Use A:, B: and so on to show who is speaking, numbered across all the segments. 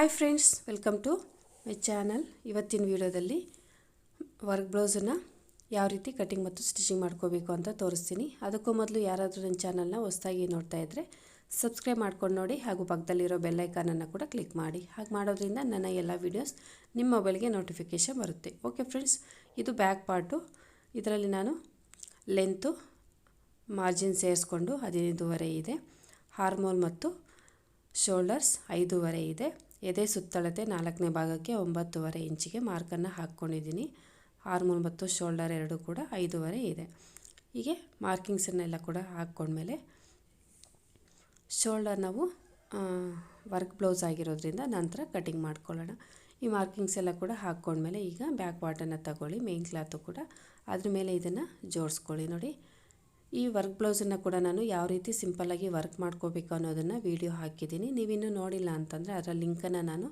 A: Hi friends welcome to my channel ಇವತ್ತಿನ ವಿಡಿಯೋದಲ್ಲಿ work ಬ್ಲೌಸನ್ನು ಯಾವ ರೀತಿ ಕಟಿಂಗ್ ಮತ್ತು ಸ್ಟಿಚಿಂಗ್ ಮಾಡ್ಕೋಬೇಕು ಅಂತ ತೋರಿಸ್ತೀನಿ. ಅದಕ್ಕೂ ಮೊದಲು ಯಾರಾದರೂ ನನ್ನ ಚಾನಲ್ನ ಹೊಸದಾಗಿ ನೋಡ್ತಾ ಇದ್ದರೆ ಸಬ್ಸ್ಕ್ರೈಬ್ ಮಾಡ್ಕೊಂಡು ನೋಡಿ ಹಾಗೂ ಪಕ್ಕದಲ್ಲಿರೋ ಬೆಲ್ಲೈಕಾನನ್ನು ಕೂಡ ಕ್ಲಿಕ್ ಮಾಡಿ. ಹಾಗೆ ಮಾಡೋದ್ರಿಂದ ನನ್ನ ಎಲ್ಲ ವೀಡಿಯೋಸ್ ನಿಮ್ಮ ಮೊಬೈಲ್ಗೆ ನೋಟಿಫಿಕೇಷನ್ ಬರುತ್ತೆ. ಓಕೆ ಫ್ರೆಂಡ್ಸ್ ಇದು ಬ್ಯಾಕ್ ಪಾರ್ಟು ಇದರಲ್ಲಿ ನಾನು ಲೆಂತು ಮಾರ್ಜಿನ್ ಸೇರಿಸ್ಕೊಂಡು ಹದಿನೈದುವರೆ ಇದೆ. ಹಾರ್ಮೋಲ್ ಮತ್ತು ಶೋಲ್ಡರ್ಸ್ ಐದೂವರೆ ಇದೆ. ಎದೆ ಸುತ್ತಳತೆ ನಾಲ್ಕನೇ ಭಾಗಕ್ಕೆ ಒಂಬತ್ತುವರೆ ಇಂಚಿಗೆ ಮಾರ್ಕನ್ನು ಹಾಕ್ಕೊಂಡಿದ್ದೀನಿ. ಆರ್ಮೂಲ್ ಮತ್ತು ಶೋಲ್ಡರ್ ಎರಡು ಕೂಡ ಐದೂವರೆ ಇದೆ. ಹೀಗೆ ಮಾರ್ಕಿಂಗ್ಸನ್ನೆಲ್ಲ ಕೂಡ ಹಾಕ್ಕೊಂಡ್ಮೇಲೆ ಶೋಲ್ಡರ್ ನಾವು ವರ್ಕ್ ಬ್ಲೌಸ್ ಆಗಿರೋದ್ರಿಂದ ನಂತರ ಕಟಿಂಗ್ ಮಾಡ್ಕೊಳ್ಳೋಣ. ಈ ಮಾರ್ಕಿಂಗ್ಸ್ ಎಲ್ಲ ಕೂಡ ಹಾಕ್ಕೊಂಡ್ಮೇಲೆ ಈಗ ಬ್ಯಾಕ್ ವಾಟನ್ನು ತಗೊಳ್ಳಿ, ಮೇನ್ ಕ್ಲಾತು ಕೂಡ. ಅದ್ರ ಮೇಲೆ ಇದನ್ನು ಜೋಡಿಸ್ಕೊಳ್ಳಿ ನೋಡಿ. ಈ ವರ್ಕ್ ಬ್ಲೌಸನ್ನು ಕೂಡ ನಾನು ಯಾವ ರೀತಿ ಸಿಂಪಲ್ಲಾಗಿ ವರ್ಕ್ ಮಾಡ್ಕೋಬೇಕು ಅನ್ನೋದನ್ನು ವೀಡಿಯೋ ಹಾಕಿದ್ದೀನಿ. ನೀವಿನ್ನೂ ನೋಡಿಲ್ಲ ಅಂತಂದರೆ ಅದರ ಲಿಂಕನ್ನು ನಾನು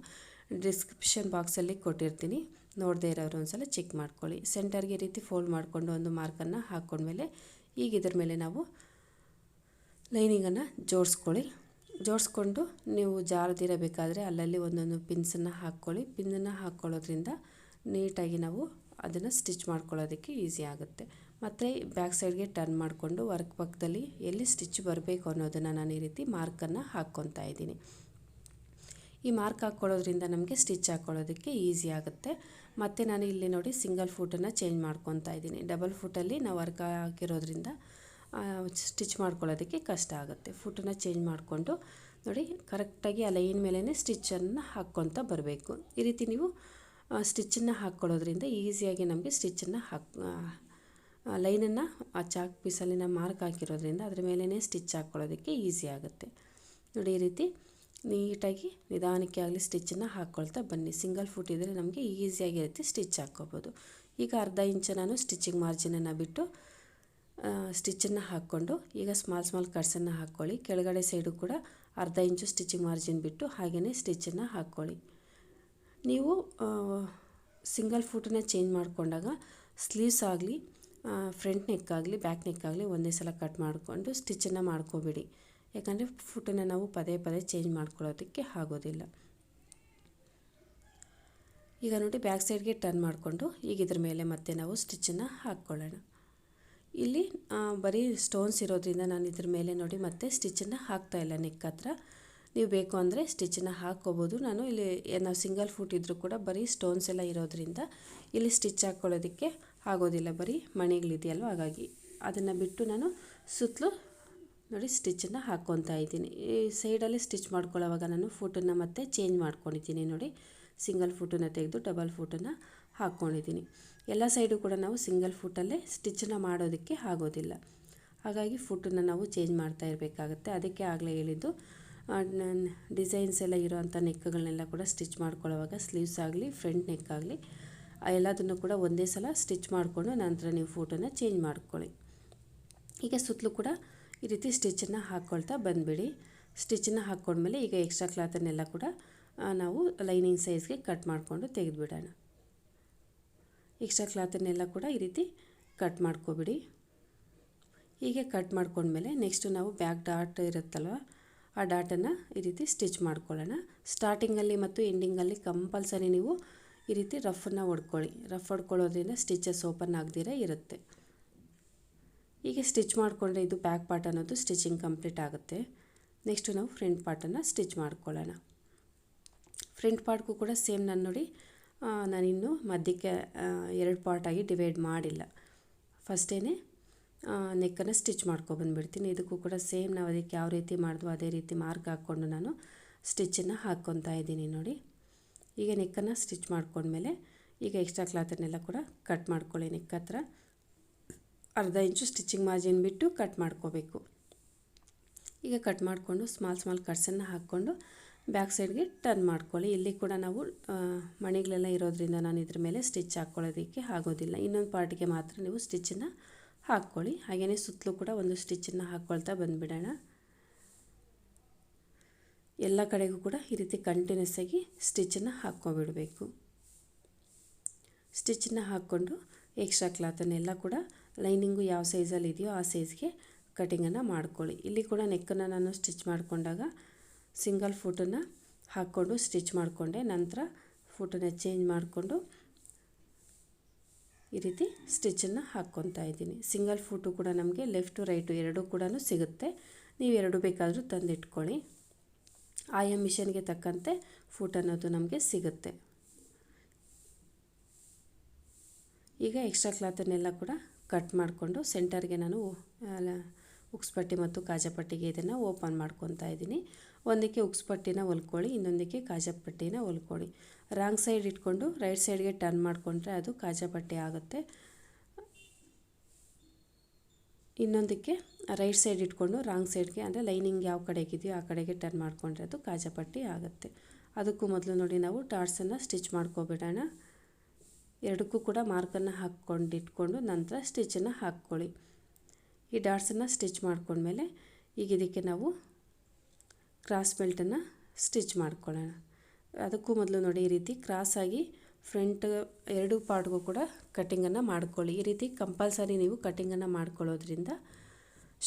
A: ಡಿಸ್ಕ್ರಿಪ್ಷನ್ ಬಾಕ್ಸಲ್ಲಿ ಕೊಟ್ಟಿರ್ತೀನಿ. ನೋಡದೇ ಇರೋರು ಒಂದ್ಸಲ ಚೆಕ್ ಮಾಡ್ಕೊಳ್ಳಿ. ಸೆಂಟರ್ಗೆ ಈ ರೀತಿ ಫೋಲ್ಡ್ ಮಾಡಿಕೊಂಡು ಒಂದು ಮಾರ್ಕನ್ನು ಹಾಕ್ಕೊಂಡ್ಮೇಲೆ ಈಗ ಇದ್ರ ಮೇಲೆ ನಾವು ಲೈನಿಂಗನ್ನು ಜೋಡಿಸ್ಕೊಳ್ಳಿ. ಜೋಡಿಸ್ಕೊಂಡು ನೀವು ಜಾರದಿರಬೇಕಾದ್ರೆ ಅಲ್ಲಲ್ಲಿ ಒಂದೊಂದು ಪಿನ್ಸನ್ನು ಹಾಕ್ಕೊಳ್ಳಿ. ಪಿನ್ನನ್ನು ಹಾಕ್ಕೊಳ್ಳೋದ್ರಿಂದ ನೀಟಾಗಿ ನಾವು ಅದನ್ನು ಸ್ಟಿಚ್ ಮಾಡ್ಕೊಳ್ಳೋದಕ್ಕೆ ಈಸಿ ಆಗುತ್ತೆ. ಮತ್ತು ಬ್ಯಾಕ್ ಸೈಡ್ಗೆ ಟರ್ನ್ ಮಾಡಿಕೊಂಡು ವರ್ಕ್ ಪಕ್ಕದಲ್ಲಿ ಎಲ್ಲಿ ಸ್ಟಿಚ್ ಬರಬೇಕು ಅನ್ನೋದನ್ನು ನಾನು ಈ ರೀತಿ ಮಾರ್ಕನ್ನು ಹಾಕ್ಕೊತಾ ಇದ್ದೀನಿ. ಈ ಮಾರ್ಕ್ ಹಾಕ್ಕೊಳ್ಳೋದ್ರಿಂದ ನಮಗೆ ಸ್ಟಿಚ್ ಹಾಕ್ಕೊಳ್ಳೋದಕ್ಕೆ ಈಸಿ ಆಗುತ್ತೆ. ಮತ್ತು ನಾನು ಇಲ್ಲಿ ನೋಡಿ ಸಿಂಗಲ್ ಫೂಟನ್ನು ಚೇಂಜ್ ಮಾಡ್ಕೊತಾ ಇದ್ದೀನಿ. ಡಬಲ್ ಫುಟಲ್ಲಿ ನಾವು ವರ್ಕ್ ಹಾಕಿರೋದ್ರಿಂದ ಸ್ಟಿಚ್ ಮಾಡ್ಕೊಳ್ಳೋದಕ್ಕೆ ಕಷ್ಟ ಆಗುತ್ತೆ. ಫುಟನ್ನು ಚೇಂಜ್ ಮಾಡಿಕೊಂಡು ನೋಡಿ ಕರೆಕ್ಟಾಗಿ ಆ ಲೈನ್ ಮೇಲೇ ಸ್ಟಿಚ್ಚನ್ನು ಹಾಕ್ಕೊತ ಬರಬೇಕು. ಈ ರೀತಿ ನೀವು ಸ್ಟಿಚ್ಚನ್ನು ಹಾಕ್ಕೊಳ್ಳೋದ್ರಿಂದ ಈಸಿಯಾಗಿ ನಮಗೆ ಸ್ಟಿಚ್ಚನ್ನು ಹಾಕ್ ಲೈನನ್ನು ಆ ಚಾಕ್ ಪೀಸಲ್ಲಿ ನಾವು ಮಾರ್ಕ್ ಹಾಕಿರೋದ್ರಿಂದ ಅದ್ರ ಮೇಲೇ ಸ್ಟಿಚ್ ಹಾಕ್ಕೊಳ್ಳೋದಕ್ಕೆ ಈಸಿ ಆಗುತ್ತೆ. ನೋಡಿ, ಈ ರೀತಿ ನೀಟಾಗಿ, ನಿಧಾನಕ್ಕೆ ಆಗಲಿ ಸ್ಟಿಚ್ಚನ್ನು ಹಾಕ್ಕೊಳ್ತಾ ಬನ್ನಿ. ಸಿಂಗಲ್ ಫುಟ್ ಇದ್ದರೆ ನಮಗೆ ಈಸಿಯಾಗಿರುತ್ತೆ ರೀತಿ ಸ್ಟಿಚ್ ಹಾಕ್ಕೋಬೋದು. ಈಗ ಅರ್ಧ ಇಂಚು ನಾನು ಸ್ಟಿಚಿಂಗ್ ಮಾರ್ಜಿನನ್ನು ಬಿಟ್ಟು ಸ್ಟಿಚ್ಚನ್ನು ಹಾಕ್ಕೊಂಡು, ಈಗ ಸ್ಮಾಲ್ ಸ್ಮಾಲ್ ಕಟ್ಸನ್ನು ಹಾಕ್ಕೊಳ್ಳಿ. ಕೆಳಗಡೆ ಸೈಡು ಕೂಡ ಅರ್ಧ ಇಂಚು ಸ್ಟಿಚಿಂಗ್ ಮಾರ್ಜಿನ್ ಬಿಟ್ಟು ಹಾಗೆಯೇ ಸ್ಟಿಚ್ಚನ್ನು ಹಾಕ್ಕೊಳ್ಳಿ. ನೀವು ಸಿಂಗಲ್ ಫುಟನ್ನ ಚೇಂಜ್ ಮಾಡಿಕೊಂಡಾಗ ಸ್ಲೀವ್ಸ್ ಆಗಲಿ ಫ್ರಂಟ್ ನೆಕ್ ಆಗಲಿ ಬ್ಯಾಕ್ ನೆಕ್ ಆಗಲಿ ಒಂದೇ ಸಲ ಕಟ್ ಮಾಡಿಕೊಂಡು ಸ್ಟಿಚ್ಚನ್ನು ಮಾಡ್ಕೋಬೇಡಿ. ಯಾಕಂದರೆ ಫುಟನ್ನು ನಾವು ಪದೇ ಪದೇ ಚೇಂಜ್ ಮಾಡ್ಕೊಳ್ಳೋದಕ್ಕೆ ಆಗೋದಿಲ್ಲ. ಈಗ ನೋಡಿ ಬ್ಯಾಕ್ ಸೈಡ್ಗೆ ಟರ್ನ್ ಮಾಡಿಕೊಂಡು ಈಗ ಇದ್ರ ಮೇಲೆ ಮತ್ತೆ ನಾವು ಸ್ಟಿಚ್ಚನ್ನು ಹಾಕ್ಕೊಳ್ಳೋಣ. ಇಲ್ಲಿ ಬರೀ ಸ್ಟೋನ್ಸ್ ಇರೋದ್ರಿಂದ ನಾನು ಇದ್ರ ಮೇಲೆ ನೋಡಿ ಮತ್ತೆ ಸ್ಟಿಚ್ಚನ್ನು ಹಾಕ್ತಾಯಿಲ್ಲ ನೆಕ್ ಹತ್ರ. ನೀವು ಬೇಕು ಅಂದರೆ ಸ್ಟಿಚ್ಚನ್ನು ಹಾಕ್ಕೋಬೋದು. ನಾನು ಇಲ್ಲಿ ನಾವು ಸಿಂಗಲ್ ಫುಟ್ ಇದ್ದರೂ ಕೂಡ ಬರೀ ಸ್ಟೋನ್ಸ್ ಎಲ್ಲ ಇರೋದ್ರಿಂದ ಇಲ್ಲಿ ಸ್ಟಿಚ್ ಹಾಕ್ಕೊಳ್ಳೋದಕ್ಕೆ ಆಗೋದಿಲ್ಲ. ಬರೀ ಮಣಿಗಳಿದೆಯಲ್ವ? ಹಾಗಾಗಿ ಅದನ್ನು ಬಿಟ್ಟು ನಾನು ಸುತ್ತಲೂ ನೋಡಿ ಸ್ಟಿಚ್ಚನ್ನು ಹಾಕ್ಕೊತಾ ಇದ್ದೀನಿ. ಈ ಸೈಡಲ್ಲಿ ಸ್ಟಿಚ್ ಮಾಡ್ಕೊಳ್ಳೋವಾಗ ನಾನು ಫುಟನ್ನು ಮತ್ತೆ ಚೇಂಜ್ ಮಾಡ್ಕೊಂಡಿದ್ದೀನಿ. ನೋಡಿ ಸಿಂಗಲ್ ಫುಟನ್ನು ತೆಗೆದು ಡಬಲ್ ಫುಟನ್ನು ಹಾಕ್ಕೊಂಡಿದ್ದೀನಿ. ಎಲ್ಲ ಸೈಡು ಕೂಡ ನಾವು ಸಿಂಗಲ್ ಫುಟಲ್ಲೇ ಸ್ಟಿಚ್ಚನ್ನು ಮಾಡೋದಕ್ಕೆ ಆಗೋದಿಲ್ಲ. ಹಾಗಾಗಿ ಫುಟನ್ನು ನಾವು ಚೇಂಜ್ ಮಾಡ್ತಾ ಇರಬೇಕಾಗತ್ತೆ. ಅದಕ್ಕೆ ಆಗಲೇ ಹೇಳಿದ್ದು ಡಿಸೈನ್ಸ್ ಎಲ್ಲ ಇರೋವಂಥ ನೆಕ್ಗಳನ್ನೆಲ್ಲ ಕೂಡ ಸ್ಟಿಚ್ ಮಾಡ್ಕೊಳ್ಳೋವಾಗ ಸ್ಲೀವ್ಸ್ ಆಗಲಿ ಫ್ರಂಟ್ ನೆಕ್ ಆಗಲಿ ಎಲ್ಲದನ್ನು ಕೂಡ ಒಂದೇ ಸಲ ಸ್ಟಿಚ್ ಮಾಡಿಕೊಂಡು ನಂತರ ನೀವು ಫೋಟೋನ ಚೇಂಜ್ ಮಾಡ್ಕೊಳ್ಳಿ. ಈಗ ಸುತ್ತಲೂ ಕೂಡ ಈ ರೀತಿ ಸ್ಟಿಚ್ಚನ್ನು ಹಾಕ್ಕೊಳ್ತಾ ಬಂದುಬಿಡಿ. ಸ್ಟಿಚ್ಚನ್ನು ಹಾಕ್ಕೊಂಡ್ಮೇಲೆ ಈಗ ಎಕ್ಸ್ಟ್ರಾ ಕ್ಲಾತನ್ನೆಲ್ಲ ಕೂಡ ನಾವು ಲೈನಿಂಗ್ ಸೈಜ್ಗೆ ಕಟ್ ಮಾಡಿಕೊಂಡು ತೆಗೆದುಬಿಡೋಣ. ಎಕ್ಸ್ಟ್ರಾ ಕ್ಲಾತನ್ನೆಲ್ಲ ಕೂಡ ಈ ರೀತಿ ಕಟ್ ಮಾಡ್ಕೊಬಿಡಿ. ಹೀಗೆ ಕಟ್ ಮಾಡ್ಕೊಂಡ್ಮೇಲೆ ನೆಕ್ಸ್ಟು ನಾವು ಬ್ಯಾಕ್ ಡಾಟ್ ಇರುತ್ತಲ್ವ, ಆ ಡಾಟನ್ನು ಈ ರೀತಿ ಸ್ಟಿಚ್ ಮಾಡ್ಕೊಳ್ಳೋಣ. ಸ್ಟಾರ್ಟಿಂಗಲ್ಲಿ ಮತ್ತು ಎಂಡಿಂಗಲ್ಲಿ ಕಂಪಲ್ಸರಿ ನೀವು ಈ ರೀತಿ ರಫನ್ನು ಹೊಡ್ಕೊಳ್ಳಿ ರಫ್ ಹೊಡ್ಕೊಳ್ಳೋದ್ರಿಂದ ಸ್ಟಿಚಸ್ ಓಪನ್ ಆಗದಿರೇ ಇರುತ್ತೆ. ಹೀಗೆ ಸ್ಟಿಚ್ ಮಾಡಿಕೊಂಡ್ರೆ ಇದು ಬ್ಯಾಕ್ ಪಾರ್ಟ್ ಅನ್ನೋದು ಸ್ಟಿಚಿಂಗ್ ಕಂಪ್ಲೀಟ್ ಆಗುತ್ತೆ. ನೆಕ್ಸ್ಟು ನಾವು ಫ್ರಂಟ್ ಪಾರ್ಟನ್ನು ಸ್ಟಿಚ್ ಮಾಡ್ಕೊಳ್ಳೋಣ. ಫ್ರಂಟ್ ಪಾರ್ಟ್ಗೂ ಕೂಡ ಸೇಮ್ ನಾನು ನೋಡಿ ನಾನಿನ್ನು ಮಧ್ಯಕ್ಕೆ ಎರಡು ಪಾರ್ಟಾಗಿ ಡಿವೈಡ್ ಮಾಡಿಲ್ಲ. ಫಸ್ಟೇ ನೆಕ್ಕನ್ನು ಸ್ಟಿಚ್ ಮಾಡ್ಕೊಬಂದ್ಬಿಡ್ತೀನಿ ಇದಕ್ಕೂ ಕೂಡ ಸೇಮ್ ನಾವು ಅದಕ್ಕೆ ಯಾವ ರೀತಿ ಮಾಡಿದ್ವೋ ಅದೇ ರೀತಿ ಮಾರ್ಕ್ ಹಾಕ್ಕೊಂಡು ನಾನು ಸ್ಟಿಚ್ಚನ್ನು ಹಾಕ್ಕೊತಾ ಇದ್ದೀನಿ ನೋಡಿ. ಈಗ ನೆಕ್ಕನ್ನು ಸ್ಟಿಚ್ ಮಾಡ್ಕೊಂಡ್ಮೇಲೆ ಈಗ ಎಕ್ಸ್ಟ್ರಾ ಕ್ಲಾತನ್ನೆಲ್ಲ ಕೂಡ ಕಟ್ ಮಾಡ್ಕೊಳ್ಳಿ ನೆಕ್ ಹತ್ರ. ಅರ್ಧ ಇಂಚು ಸ್ಟಿಚಿಂಗ್ ಮಾರ್ಜಿನ್ ಬಿಟ್ಟು ಕಟ್ ಮಾಡ್ಕೋಬೇಕು. ಈಗ ಕಟ್ ಮಾಡಿಕೊಂಡು ಸ್ಮಾಲ್ ಸ್ಮಾಲ್ ಕಟ್ಸನ್ನು ಹಾಕ್ಕೊಂಡು ಬ್ಯಾಕ್ ಸೈಡ್ಗೆ ಟರ್ನ್ ಮಾಡ್ಕೊಳ್ಳಿ. ಇಲ್ಲಿ ಕೂಡ ನಾವು ಮಣಿಗಳೆಲ್ಲ ಇರೋದ್ರಿಂದ ನಾನು ಇದ್ರ ಮೇಲೆ ಸ್ಟಿಚ್ ಹಾಕ್ಕೊಳ್ಳೋದಕ್ಕೆ ಆಗೋದಿಲ್ಲ. ಇನ್ನೊಂದು ಪಾರ್ಟಿಗೆ ಮಾತ್ರ ನೀವು ಸ್ಟಿಚ್ಚನ್ನು ಹಾಕ್ಕೊಳ್ಳಿ. ಹಾಗೆಯೇ ಸುತ್ತಲೂ ಕೂಡ ಒಂದು ಸ್ಟಿಚ್ಚನ್ನು ಹಾಕ್ಕೊಳ್ತಾ ಬಂದುಬಿಡೋಣ. ಎಲ್ಲ ಕಡೆಗೂ ಕೂಡ ಈ ರೀತಿ ಕಂಟಿನ್ಯೂಸ್ ಆಗಿ ಸ್ಟಿಚ್ಚನ್ನು ಹಾಕ್ಕೊಬಿಡಬೇಕು ಸ್ಟಿಚ್ಚನ್ನು ಹಾಕ್ಕೊಂಡು ಎಕ್ಸ್ಟ್ರಾ ಕ್ಲಾತನ್ನೆಲ್ಲ ಕೂಡ ಲೈನಿಂಗು ಯಾವ ಸೈಜಲ್ಲಿ ಇದೆಯೋ ಆ ಸೈಜ್ಗೆ ಕಟಿಂಗನ್ನು ಮಾಡ್ಕೊಳ್ಳಿ. ಇಲ್ಲಿ ಕೂಡ ನೆಕ್ಕನ್ನು ನಾನು ಸ್ಟಿಚ್ ಮಾಡಿಕೊಂಡಾಗ ಸಿಂಗಲ್ ಫುಟನ್ನು ಹಾಕ್ಕೊಂಡು ಸ್ಟಿಚ್ ಮಾಡಿಕೊಂಡೆ. ನಂತರ ಫುಟನ್ನು ಚೇಂಜ್ ಮಾಡಿಕೊಂಡು ಈ ರೀತಿ ಸ್ಟಿಚ್ಚನ್ನು ಹಾಕ್ಕೊತಾ ಇದ್ದೀನಿ. ಸಿಂಗಲ್ ಫೂಟು ಕೂಡ ನಮಗೆ ಲೆಫ್ಟು ರೈಟು ಎರಡೂ ಕೂಡ ಸಿಗುತ್ತೆ. ನೀವು ಎರಡು ಬೇಕಾದರೂ ತಂದಿಟ್ಕೊಳ್ಳಿ. ಆಯಾ ಮಿಷನ್ಗೆ ತಕ್ಕಂತೆ ಫೂಟ್ ಅನ್ನೋದು ನಮಗೆ ಸಿಗುತ್ತೆ. ಈಗ ಎಕ್ಸ್ಟ್ರಾ ಕ್ಲಾತನ್ನೆಲ್ಲ ಕೂಡ ಕಟ್ ಮಾಡಿಕೊಂಡು ಸೆಂಟರ್ಗೆ ನಾನು ಉಕ್ಸ್ಪಟ್ಟಿ ಮತ್ತು ಕಾಜಪಟ್ಟಿಗೆ ಇದನ್ನು ಓಪನ್ ಮಾಡ್ಕೊತಾ ಇದ್ದೀನಿ. ಒಂದಕ್ಕೆ ಉಕ್ಸ್ಪಟ್ಟಿನ ಹೊಲ್ಕೊಳ್ಳಿ, ಇನ್ನೊಂದಕ್ಕೆ ಕಾಜಪಟ್ಟಿನ ಹೊಲ್ಕೊಳ್ಳಿ. ರಾಂಗ್ ಸೈಡ್ ಇಟ್ಕೊಂಡು ರೈಟ್ ಸೈಡ್ಗೆ ಟರ್ನ್ ಮಾಡಿಕೊಂಡ್ರೆ ಅದು ಕಾಜಪಟ್ಟಿ ಆಗುತ್ತೆ. ಇನ್ನೊಂದಕ್ಕೆ ರೈಟ್ ಸೈಡ್ ಇಟ್ಕೊಂಡು ರಾಂಗ್ ಸೈಡ್ಗೆ, ಅಂದರೆ ಲೈನಿಂಗ್ ಯಾವ ಕಡೆಗಿದೆಯೋ ಆ ಕಡೆಗೆ ಟರ್ನ್ ಮಾಡಿಕೊಂಡ್ರೆ ಅದು ಕಾಜಾಪಟ್ಟಿ ಆಗುತ್ತೆ. ಅದಕ್ಕೂ ಮೊದಲು ನೋಡಿ ನಾವು ಡಾಟ್ಸನ್ನು ಸ್ಟಿಚ್ ಮಾಡ್ಕೊಬಿಡೋಣ. ಎರಡಕ್ಕೂ ಕೂಡ ಮಾರ್ಕನ್ನು ಹಾಕ್ಕೊಂಡು ಇಟ್ಕೊಂಡು ನಂತರ ಸ್ಟಿಚ್ಚನ್ನು ಹಾಕ್ಕೊಳ್ಳಿ. ಈ ಡಾಟ್ಸನ್ನು ಸ್ಟಿಚ್ ಮಾಡ್ಕೊಂಡ್ಮೇಲೆ ಈಗ ಇದಕ್ಕೆ ನಾವು ಕ್ರಾಸ್ ಬೆಲ್ಟನ್ನು ಸ್ಟಿಚ್ ಮಾಡ್ಕೊಳ್ಳೋಣ. ಅದಕ್ಕೂ ಮೊದಲು ನೋಡಿ ಈ ರೀತಿ ಕ್ರಾಸಾಗಿ ಫ್ರಂಟ್ ಎರಡು ಪಾರ್ಟ್ಗೂ ಕೂಡ ಕಟ್ಟಿಂಗನ್ನು ಮಾಡ್ಕೊಳ್ಳಿ. ಈ ರೀತಿ ಕಂಪಲ್ಸರಿ ನೀವು ಕಟ್ಟಿಂಗನ್ನು ಮಾಡ್ಕೊಳ್ಳೋದ್ರಿಂದ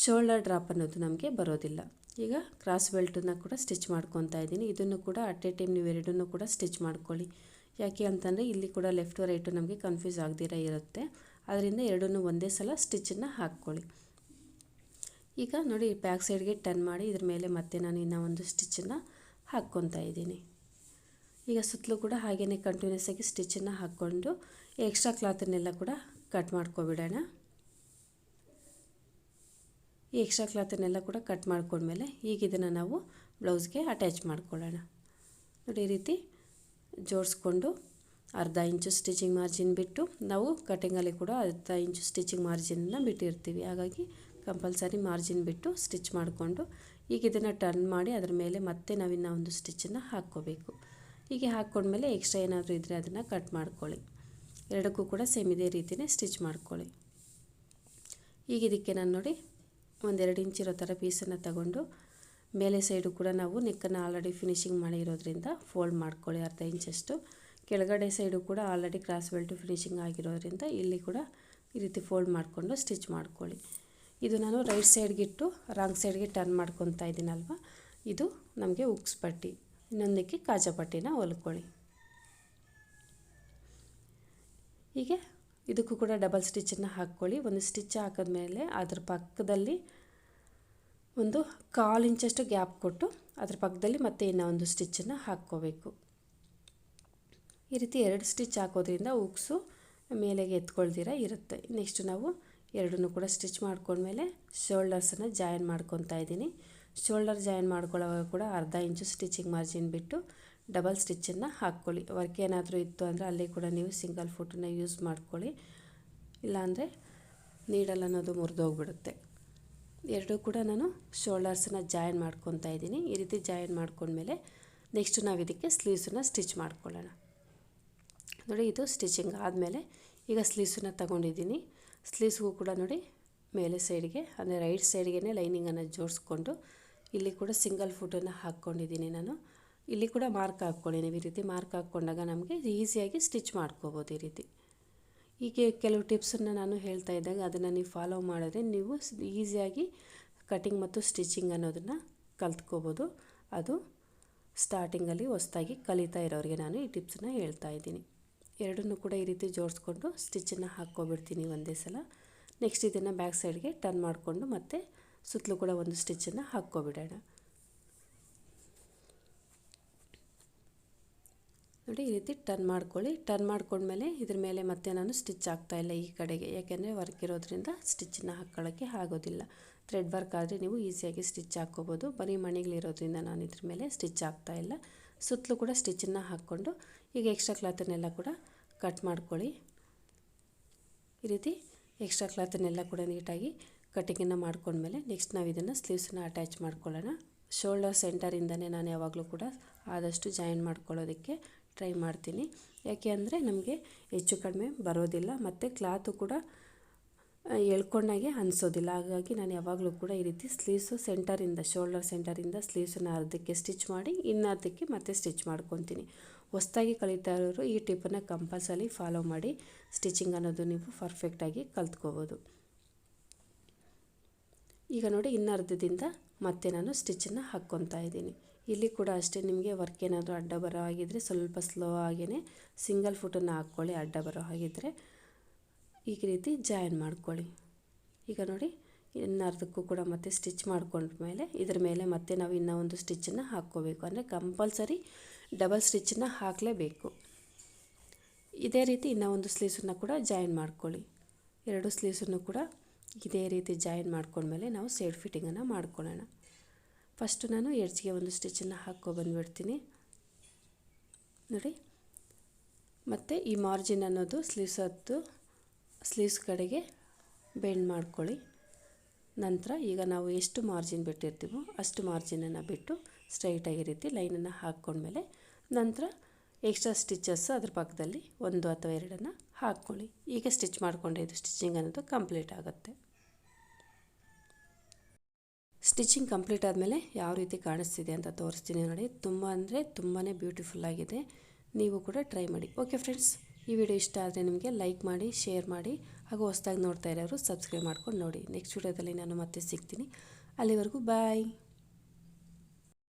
A: ಶೋಲ್ಡರ್ ಡ್ರಾಪ್ ಅನ್ನೋದು ನಮಗೆ ಬರೋದಿಲ್ಲ. ಈಗ ಕ್ರಾಸ್ ಬೆಲ್ಟನ್ನು ಕೂಡ ಸ್ಟಿಚ್ ಮಾಡ್ಕೊತಾ ಇದ್ದೀನಿ. ಇದನ್ನು ಕೂಡ ಅಟ್ ಎ ಟೈಮ್ ನೀವು ಎರಡನ್ನೂ ಕೂಡ ಸ್ಟಿಚ್ ಮಾಡ್ಕೊಳ್ಳಿ. ಯಾಕೆ ಅಂತಂದರೆ ಇಲ್ಲಿ ಕೂಡ ಲೆಫ್ಟ್ ರೈಟು ನಮಗೆ ಕನ್ಫ್ಯೂಸ್ ಆಗದಿರ ಇರುತ್ತೆ. ಅದರಿಂದ ಎರಡನ್ನೂ ಒಂದೇ ಸಲ ಸ್ಟಿಚ್ಚನ್ನು ಹಾಕ್ಕೊಳ್ಳಿ. ಈಗ ನೋಡಿ, ಬ್ಯಾಕ್ ಸೈಡ್ಗೆ ಟರ್ನ್ ಮಾಡಿ, ಇದ್ರ ಮೇಲೆ ಮತ್ತೆ ನಾನು ಇನ್ನೂ ಒಂದು ಸ್ಟಿಚ್ಚನ್ನು ಹಾಕ್ಕೊತಾ ಇದ್ದೀನಿ. ಈಗ ಸುತ್ತಲೂ ಕೂಡ ಹಾಗೆಯೇ ಕಂಟಿನ್ಯೂಸ್ ಆಗಿ ಸ್ಟಿಚ್ಚನ್ನು ಹಾಕ್ಕೊಂಡು ಎಕ್ಸ್ಟ್ರಾ ಕ್ಲಾತನ್ನೆಲ್ಲ ಕೂಡ ಕಟ್ ಮಾಡ್ಕೊಬಿಡೋಣ. ಈ ಎಕ್ಸ್ಟ್ರಾ ಕ್ಲಾತನ್ನೆಲ್ಲ ಕೂಡ ಕಟ್ ಮಾಡ್ಕೊಂಡ್ಮೇಲೆ ಈಗ ಇದನ್ನು ನಾವು ಬ್ಲೌಸ್ಗೆ ಅಟ್ಯಾಚ್ ಮಾಡ್ಕೊಳ್ಳೋಣ. ನೋಡಿ ಈ ರೀತಿ ಜೋಡಿಸ್ಕೊಂಡು ಅರ್ಧ ಇಂಚು ಸ್ಟಿಚಿಂಗ್ ಮಾರ್ಜಿನ್ ಬಿಟ್ಟು ನಾವು ಕಟಿಂಗಲ್ಲಿ ಕೂಡ ಅರ್ಧ ಇಂಚು ಸ್ಟಿಚಿಂಗ್ ಮಾರ್ಜಿನನ್ನು ಬಿಟ್ಟಿರ್ತೀವಿ. ಹಾಗಾಗಿ ಕಂಪಲ್ಸರಿ ಮಾರ್ಜಿನ್ ಬಿಟ್ಟು ಸ್ಟಿಚ್ ಮಾಡಿಕೊಂಡು ಈಗ ಇದನ್ನು ಟರ್ನ್ ಮಾಡಿ ಅದರ ಮೇಲೆ ಮತ್ತೆ ನಾವಿನ್ನ ಒಂದು ಸ್ಟಿಚ್ಚನ್ನು ಹಾಕ್ಕೋಬೇಕು. ಹೀಗೆ ಹಾಕ್ಕೊಂಡ್ಮೇಲೆ ಎಕ್ಸ್ಟ್ರಾ ಏನಾದರೂ ಇದ್ದರೆ ಅದನ್ನು ಕಟ್ ಮಾಡ್ಕೊಳ್ಳಿ. ಎರಡಕ್ಕೂ ಕೂಡ ಸೇಮ್ ಇದೇ ರೀತಿಯೇ ಸ್ಟಿಚ್ ಮಾಡ್ಕೊಳ್ಳಿ. ಈಗ ಇದಕ್ಕೆ ನಾನು ನೋಡಿ ಒಂದೆರಡು ಇಂಚ್ ಇರೋ ಥರ ಪೀಸನ್ನು ತಗೊಂಡು ಮೇಲೆ ಸೈಡು ಕೂಡ ನಾವು ನೆಕ್ಕನ್ನು ಆಲ್ರೆಡಿ ಫಿನಿಶಿಂಗ್ ಮಾಡಿರೋದ್ರಿಂದ ಫೋಲ್ಡ್ ಮಾಡ್ಕೊಳ್ಳಿ ಅರ್ಧ ಇಂಚಷ್ಟು ಕೆಳಗಡೆ ಸೈಡು ಕೂಡ ಆಲ್ರೆಡಿ ಕ್ರಾಸ್ ಬೆಲ್ಟು ಫಿನಿಶಿಂಗ್ ಆಗಿರೋದ್ರಿಂದ ಇಲ್ಲಿ ಕೂಡ ಈ ರೀತಿ ಫೋಲ್ಡ್ ಮಾಡಿಕೊಂಡು ಸ್ಟಿಚ್ ಮಾಡ್ಕೊಳ್ಳಿ. ಇದು ನಾನು ರೈಟ್ ಸೈಡ್ಗಿಟ್ಟು ರಾಂಗ್ ಸೈಡ್ಗೆ ಟರ್ನ್ ಮಾಡ್ಕೊತಾ ಇದ್ದೀನಲ್ವ ಇದು ನಮಗೆ ಉಕ್ಸ್ ಪಟ್ಟಿ. ಇನ್ನೊಂದಕ್ಕೆ ಕಾಜಾ ಪಟ್ಟಿನ ಹೊಲ್ಕೊಳ್ಳಿ. ಹೀಗೆ ಇದಕ್ಕೂ ಕೂಡ ಡಬಲ್ ಸ್ಟಿಚ್ಚನ್ನು ಹಾಕ್ಕೊಳ್ಳಿ. ಒಂದು ಸ್ಟಿಚ್ ಹಾಕಿದ್ಮೇಲೆ ಅದ್ರ ಪಕ್ಕದಲ್ಲಿ ಒಂದು ಕಾಲು ಇಂಚಷ್ಟು ಗ್ಯಾಪ್ ಕೊಟ್ಟು ಅದ್ರ ಪಕ್ಕದಲ್ಲಿ ಮತ್ತೆ ಇನ್ನೂ ಒಂದು ಸ್ಟಿಚ್ಚನ್ನು ಹಾಕ್ಕೋಬೇಕು. ಈ ರೀತಿ ಎರಡು ಸ್ಟಿಚ್ ಹಾಕೋದ್ರಿಂದ ಉಕ್ಸು ಮೇಲೆಗೆ ಎತ್ಕೊಳ್ದಿರ ಇರುತ್ತೆ. ನೆಕ್ಸ್ಟ್ ನಾವು ಎರಡನ್ನೂ ಕೂಡ ಸ್ಟಿಚ್ ಮಾಡ್ಕೊಂಡ್ಮೇಲೆ ಶೋಲ್ಡರ್ಸನ್ನು ಜಾಯಿನ್ ಮಾಡ್ಕೊತಾ ಇದ್ದೀನಿ. ಶೋಲ್ಡರ್ ಜಾಯಿನ್ ಮಾಡ್ಕೊಳ್ಳೋವಾಗ ಕೂಡ ಅರ್ಧ ಇಂಚು ಸ್ಟಿಚಿಂಗ್ ಮಾರ್ಜಿನ್ ಬಿಟ್ಟು ಡಬಲ್ ಸ್ಟಿಚ್ಚನ್ನು ಹಾಕ್ಕೊಳ್ಳಿ. ವರ್ಕ್ ಏನಾದರೂ ಇತ್ತು ಅಂದರೆ ಅಲ್ಲಿ ಕೂಡ ನೀವು ಸಿಂಗಲ್ ಫುಟನ್ನು ಯೂಸ್ ಮಾಡ್ಕೊಳ್ಳಿ. ಇಲ್ಲಾಂದರೆ ನೀಡಲ್ ಅನ್ನೋದು ಮುರಿದೋಗ್ಬಿಡುತ್ತೆ ಎರಡೂ ಕೂಡ ನಾನು ಶೋಲ್ಡರ್ಸನ್ನು ಜಾಯಿನ್ ಮಾಡ್ಕೊತಾ ಇದ್ದೀನಿ. ಈ ರೀತಿ ಜಾಯಿನ್ ಮಾಡ್ಕೊಂಡ್ಮೇಲೆ ನೆಕ್ಸ್ಟ್ ನಾವು ಇದಕ್ಕೆ ಸ್ಲೀವ್ಸನ್ನು ಸ್ಟಿಚ್ ಮಾಡ್ಕೊಳ್ಳೋಣ. ನೋಡಿ, ಇದು ಸ್ಟಿಚಿಂಗ್ ಆದಮೇಲೆ ಈಗ ಸ್ಲೀವ್ಸನ್ನು ತಗೊಂಡಿದ್ದೀನಿ. ಸ್ಲೀವ್ಸ್ಗೂ ಕೂಡ ನೋಡಿ, ಮೇಲೆ ಸೈಡ್ಗೆ, ಅಂದರೆ ರೈಟ್ ಸೈಡ್ಗೆ ಲೈನಿಂಗನ್ನು ಜೋಡಿಸ್ಕೊಂಡು ಇಲ್ಲಿ ಕೂಡ ಸಿಂಗಲ್ ಫುಟನ್ನು ಹಾಕ್ಕೊಂಡಿದ್ದೀನಿ ನಾನು. ಇಲ್ಲಿ ಕೂಡ ಮಾರ್ಕ್ ಹಾಕ್ಕೊಳ್ಳಿ ನೀವು ಈ ರೀತಿ ಮಾರ್ಕ್ ಹಾಕ್ಕೊಂಡಾಗ ನಮಗೆ ಈಸಿಯಾಗಿ ಸ್ಟಿಚ್ ಮಾಡ್ಕೋಬೋದು ಈ ರೀತಿ. ಹೀಗೆ ಕೆಲವು ಟಿಪ್ಸನ್ನು ನಾನು ಹೇಳ್ತಾ ಇದ್ದಾಗ ಅದನ್ನು ನೀವು ಫಾಲೋ ಮಾಡಿದ್ರೆ ನೀವು ಈಸಿಯಾಗಿ ಕಟಿಂಗ್ ಮತ್ತು ಸ್ಟಿಚಿಂಗ್ ಅನ್ನೋದನ್ನು ಕಲ್ತ್ಕೋಬೋದು. ಅದು ಸ್ಟಾರ್ಟಿಂಗಲ್ಲಿ ಹೊಸ್ದಾಗಿ ಕಲಿತಾ ಇರೋರಿಗೆ ನಾನು ಈ ಟಿಪ್ಸನ್ನ ಹೇಳ್ತಾ ಇದ್ದೀನಿ. ಎರಡನ್ನೂ ಕೂಡ ಈ ರೀತಿ ಜೋಡಿಸ್ಕೊಂಡು ಸ್ಟಿಚ್ಚನ್ನು ಹಾಕ್ಕೊಬಿಡ್ತೀನಿ ಒಂದೇ ಸಲ. ನೆಕ್ಸ್ಟ್ ಇದನ್ನು ಬ್ಯಾಕ್ ಸೈಡ್ಗೆ ಟರ್ನ್ ಮಾಡಿಕೊಂಡು ಮತ್ತೆ ಸುತ್ತಲೂ ಕೂಡ ಒಂದು ಸ್ಟಿಚ್ಚನ್ನು ಹಾಕ್ಕೊಬಿಡೋಣ. ನೋಡಿ, ಈ ರೀತಿ ಟರ್ನ್ ಮಾಡ್ಕೊಳ್ಳಿ. ಟರ್ನ್ ಮಾಡ್ಕೊಂಡ್ಮೇಲೆ ಇದ್ರ ಮೇಲೆ ಮತ್ತೆ ನಾನು ಸ್ಟಿಚ್ ಆಗ್ತಾಯಿಲ್ಲ ಈ ಕಡೆಗೆ. ಯಾಕೆಂದರೆ ವರ್ಕ್ ಇರೋದ್ರಿಂದ ಸ್ಟಿಚ್ಚನ್ನು ಹಾಕ್ಕೊಳ್ಳೋಕ್ಕೆ ಆಗೋದಿಲ್ಲ. ಥ್ರೆಡ್ ವರ್ಕ್ ಆದರೆ ನೀವು ಈಸಿಯಾಗಿ ಸ್ಟಿಚ್ ಹಾಕ್ಕೋಬೋದು. ಬರೀ ಮಣಿಗಳಿರೋದ್ರಿಂದ ನಾನು ಇದ್ರ ಮೇಲೆ ಸ್ಟಿಚ್ ಆಗ್ತಾಯಿಲ್ಲ ಸುತ್ತಲೂ ಕೂಡ ಸ್ಟಿಚ್ಚನ್ನು ಹಾಕ್ಕೊಂಡು ಈಗ ಎಕ್ಸ್ಟ್ರಾ ಕ್ಲಾತನ್ನೆಲ್ಲ ಕೂಡ ಕಟ್ ಮಾಡ್ಕೊಳ್ಳಿ. ಈ ರೀತಿ ಎಕ್ಸ್ಟ್ರಾ ಕ್ಲಾತನ್ನೆಲ್ಲ ಕೂಡ ನೀಟಾಗಿ ಕಟಿಂಗನ್ನು ಮಾಡ್ಕೊಂಡ್ಮೇಲೆ ನೆಕ್ಸ್ಟ್ ನಾವು ಇದನ್ನು ಸ್ಲೀವ್ಸನ್ನ ಅಟ್ಯಾಚ್ ಮಾಡ್ಕೊಳ್ಳೋಣ. ಶೋಲ್ಡರ್ ಸೆಂಟರಿಂದನೇ ನಾನು ಯಾವಾಗಲೂ ಕೂಡ ಆದಷ್ಟು ಜಾಯಿನ್ ಮಾಡ್ಕೊಳ್ಳೋದಕ್ಕೆ ಟ್ರೈ ಮಾಡ್ತೀನಿ. ಯಾಕೆ ಅಂದರೆ ನಮಗೆ ಹೆಚ್ಚು ಕಡಿಮೆ ಬರೋದಿಲ್ಲ ಮತ್ತು ಕ್ಲಾತು ಕೂಡ ಎಳ್ಕೊಂಡಾಗೆ ಅನಿಸೋದಿಲ್ಲ. ಹಾಗಾಗಿ ನಾನು ಯಾವಾಗಲೂ ಕೂಡ ಈ ರೀತಿ ಸ್ಲೀವ್ಸು ಸೆಂಟರಿಂದ, ಶೋಲ್ಡರ್ ಸೆಂಟರಿಂದ ಸ್ಲೀವ್ಸನ್ನು ಅರ್ಧಕ್ಕೆ ಸ್ಟಿಚ್ ಮಾಡಿ, ಇನ್ನರ್ಧಕ್ಕೆ ಮತ್ತೆ ಸ್ಟಿಚ್ ಮಾಡ್ಕೊತೀನಿ. ಹೊಸ್ದಾಗಿ ಕಲಿತಾ ಇರೋರು ಈ ಟಿಪ್ಪನ್ನು ಕಂಪಲ್ಸರಿ ಫಾಲೋ ಮಾಡಿ. ಸ್ಟಿಚಿಂಗ್ ಅನ್ನೋದು ನೀವು ಪರ್ಫೆಕ್ಟಾಗಿ ಕಲ್ತ್ಕೋಬೋದು. ಈಗ ನೋಡಿ ಇನ್ನರ್ಧದಿಂದ ಮತ್ತೆ ನಾನು ಸ್ಟಿಚ್ಚನ್ನು ಹಾಕ್ಕೊತಾ ಇದ್ದೀನಿ. ಇಲ್ಲಿ ಕೂಡ ಅಷ್ಟೇ ನಿಮಗೆ ವರ್ಕ್ ಏನಾದರೂ ಅಡ್ಡ ಬರೋ ಆಗಿದ್ದರೆ ಸ್ವಲ್ಪ ಸ್ಲೋ ಆಗೇ ಸಿಂಗಲ್ ಫುಟನ್ನು ಹಾಕ್ಕೊಳ್ಳಿ, ಅಡ್ಡ ಬರೋ ಹಾಗಿದ್ದರೆ ಈ ರೀತಿ ಜಾಯಿನ್ ಮಾಡ್ಕೊಳ್ಳಿ. ಈಗ ನೋಡಿ ಇನ್ನರ್ಧಕ್ಕೂ ಕೂಡ ಮತ್ತೆ ಸ್ಟಿಚ್ ಮಾಡ್ಕೊಂಡ್ಮೇಲೆ ಇದ್ರ ಮೇಲೆ ಮತ್ತೆ ನಾವು ಇನ್ನೂ ಒಂದು ಸ್ಟಿಚ್ಚನ್ನು ಹಾಕ್ಕೋಬೇಕು. ಅಂದರೆ ಕಂಪಲ್ಸರಿ ಡಬಲ್ ಸ್ಟಿಚ್ಚನ್ನು ಹಾಕಲೇಬೇಕು. ಇದೇ ರೀತಿ ಇನ್ನೂ ಒಂದು ಸ್ಲೀವ್ಸನ್ನು ಕೂಡ ಜಾಯಿನ್ ಮಾಡ್ಕೊಳ್ಳಿ. ಎರಡು ಸ್ಲೀವ್ಸನ್ನು ಕೂಡ ಇದೇ ರೀತಿ ಜಾಯಿನ್ ಮಾಡ್ಕೊಂಡ್ಮೇಲೆ ನಾವು ಸೈಡ್ ಫಿಟ್ಟಿಂಗನ್ನು ಮಾಡ್ಕೊಳ್ಳೋಣ. ಫಸ್ಟು ನಾನು ಎಡ್ಜ್ಗೆ ಒಂದು ಸ್ಟಿಚನ್ನು ಹಾಕೋ ಬಂದುಬಿಡ್ತೀನಿ. ನೋಡಿ. ಮತ್ತು ಈ ಮಾರ್ಜಿನ್ ಅನ್ನೋದು ಸ್ಲೀವ್ಸ್ ಹತ್ತು ಸ್ಲೀವ್ಸ್ ಕಡೆಗೆ ಬೆಂಡ್ ಮಾಡ್ಕೊಳ್ಳಿ. ನಂತರ ಈಗ ನಾವು ಎಷ್ಟು ಮಾರ್ಜಿನ್ ಬಿಟ್ಟಿರ್ತೀವೋ ಅಷ್ಟು ಮಾರ್ಜಿನನ್ನು ಬಿಟ್ಟು ಸ್ಟ್ರೈಟಾಗಿ ರೀತಿ ಲೈನನ್ನು ಹಾಕ್ಕೊಂಡ್ಮೇಲೆ ನಂತರ ಎಕ್ಸ್ಟ್ರಾ ಸ್ಟಿಚಸ್ ಅದ್ರ ಪಕ್ಕದಲ್ಲಿ ಒಂದು ಅಥವಾ ಎರಡನ್ನು ಹಾಕ್ಕೊಳ್ಳಿ. ಈಗ ಸ್ಟಿಚ್ ಮಾಡಿಕೊಂಡೆ ಇದು ಸ್ಟಿಚಿಂಗ್ ಅನ್ನೋದು ಕಂಪ್ಲೀಟ್ ಆಗುತ್ತೆ. ಸ್ಟಿಚಿಂಗ್ ಕಂಪ್ಲೀಟ್ ಆದಮೇಲೆ ಯಾವ ರೀತಿ ಕಾಣಿಸ್ತಿದೆ ಅಂತ ತೋರಿಸ್ತೀನಿ ನೋಡಿ. ತುಂಬ ಅಂದರೆ ತುಂಬಾ ಬ್ಯೂಟಿಫುಲ್ ಆಗಿದೆ. ನೀವು ಕೂಡ ಟ್ರೈ ಮಾಡಿ. ಓಕೆ ಫ್ರೆಂಡ್ಸ್, ಈ ವಿಡಿಯೋ ಇಷ್ಟ ಆದರೆ ನಿಮಗೆ ಲೈಕ್ ಮಾಡಿ, ಶೇರ್ ಮಾಡಿ, ಹಾಗೂ ಹೊಸ್ದಾಗಿ ನೋಡ್ತಾ ಇರೋರು ಸಬ್ಸ್ಕ್ರೈಬ್ ಮಾಡ್ಕೊಂಡು ನೋಡಿ. ನೆಕ್ಸ್ಟ್ ವಿಡಿಯೋದಲ್ಲಿ ನಾನು ಮತ್ತೆ ಸಿಗ್ತೀನಿ. ಅಲ್ಲಿವರೆಗೂ ಬಾಯ್.